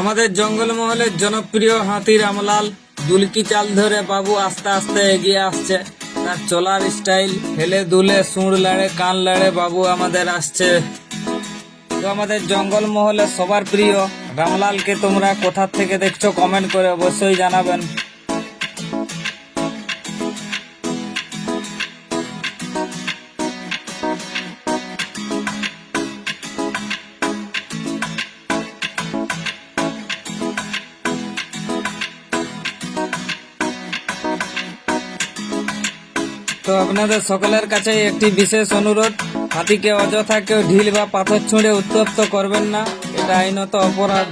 আমাদের জঙ্গলমহলের জনপ্রিয় হাতি রামলাল দুলকি চাল ধরে বাবু আস্তে আস্তে এগিয়ে আসছে। তার চলার স্টাইল হেলে দুলে সুঁড় লাড়ে কান লাড়ে বাবু আমাদের আসছে। তো আমাদের জঙ্গলমহলের সবার প্রিয়, রামলালকে তোমরা কোথা থেকে দেখছ কমেন্ট করে অবশ্যই জানাবেন। তো আপনাদের সকলের কাছে একটি বিশেষ অনুরোধ, হাতিকে অযথা কেউ ঢিল বা পাথর ছুঁড়ে উত্তপ্ত করবেন না, এটা আইনত অপরাধ।